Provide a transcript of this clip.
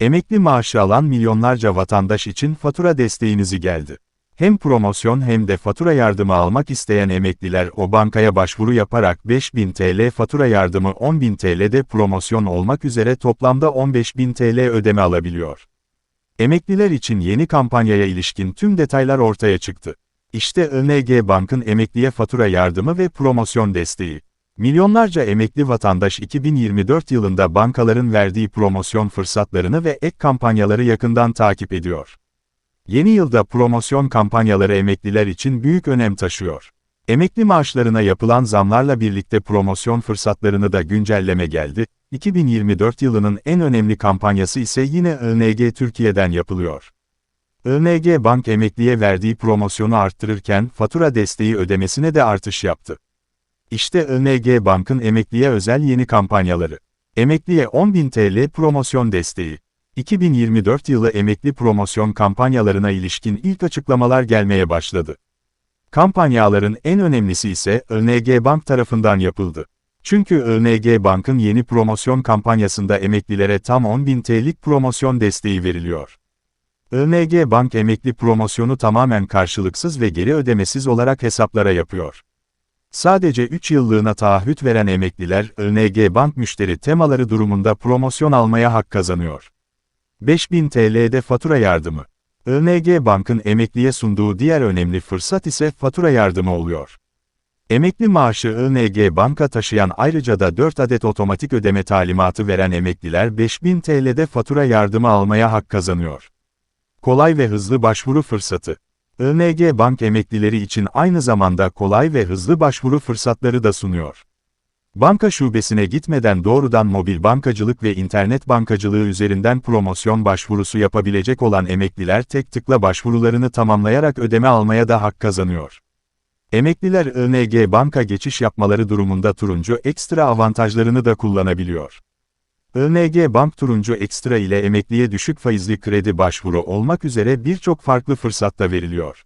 Emekli maaşı alan milyonlarca vatandaş için fatura desteğinizi geldi. Hem promosyon hem de fatura yardımı almak isteyen emekliler o bankaya başvuru yaparak 5000 TL fatura yardımı 10.000 TL'de promosyon olmak üzere toplamda 15.000 TL ödeme alabiliyor. Emekliler için yeni kampanyaya ilişkin tüm detaylar ortaya çıktı. İşte ING Bank'ın emekliye fatura yardımı ve promosyon desteği. Milyonlarca emekli vatandaş 2024 yılında bankaların verdiği promosyon fırsatlarını ve ek kampanyaları yakından takip ediyor. Yeni yılda promosyon kampanyaları emekliler için büyük önem taşıyor. Emekli maaşlarına yapılan zamlarla birlikte promosyon fırsatlarını da güncelleme geldi. 2024 yılının en önemli kampanyası ise yine ING Türkiye'den yapılıyor. ING Bank emekliye verdiği promosyonu arttırırken fatura desteği ödemesine de artış yaptı. İşte ING Bank'ın emekliye özel yeni kampanyaları. Emekliye 10.000 TL promosyon desteği. 2024 yılı emekli promosyon kampanyalarına ilişkin ilk açıklamalar gelmeye başladı. Kampanyaların en önemlisi ise ING Bank tarafından yapıldı. Çünkü ING Bank'ın yeni promosyon kampanyasında emeklilere tam 10.000 TL'lik promosyon desteği veriliyor. ING Bank emekli promosyonu tamamen karşılıksız ve geri ödemesiz olarak hesaplara yapıyor. Sadece 3 yıllığına taahhüt veren emekliler, ING Bank müşteri temaları durumunda promosyon almaya hak kazanıyor. 5000 TL'de fatura yardımı. ING Bank'ın emekliye sunduğu diğer önemli fırsat ise fatura yardımı oluyor. Emekli maaşı ING Bank'a taşıyan ayrıca da 4 adet otomatik ödeme talimatı veren emekliler 5000 TL'de fatura yardımı almaya hak kazanıyor. Kolay ve hızlı başvuru fırsatı. ING Bank emeklileri için aynı zamanda kolay ve hızlı başvuru fırsatları da sunuyor. Banka şubesine gitmeden doğrudan mobil bankacılık ve internet bankacılığı üzerinden promosyon başvurusu yapabilecek olan emekliler tek tıkla başvurularını tamamlayarak ödeme almaya da hak kazanıyor. Emekliler ING Banka geçiş yapmaları durumunda turuncu ekstra avantajlarını da kullanabiliyor. ING Bank Turuncu Ekstra ile emekliye düşük faizli kredi başvuru olmak üzere birçok farklı fırsat da veriliyor.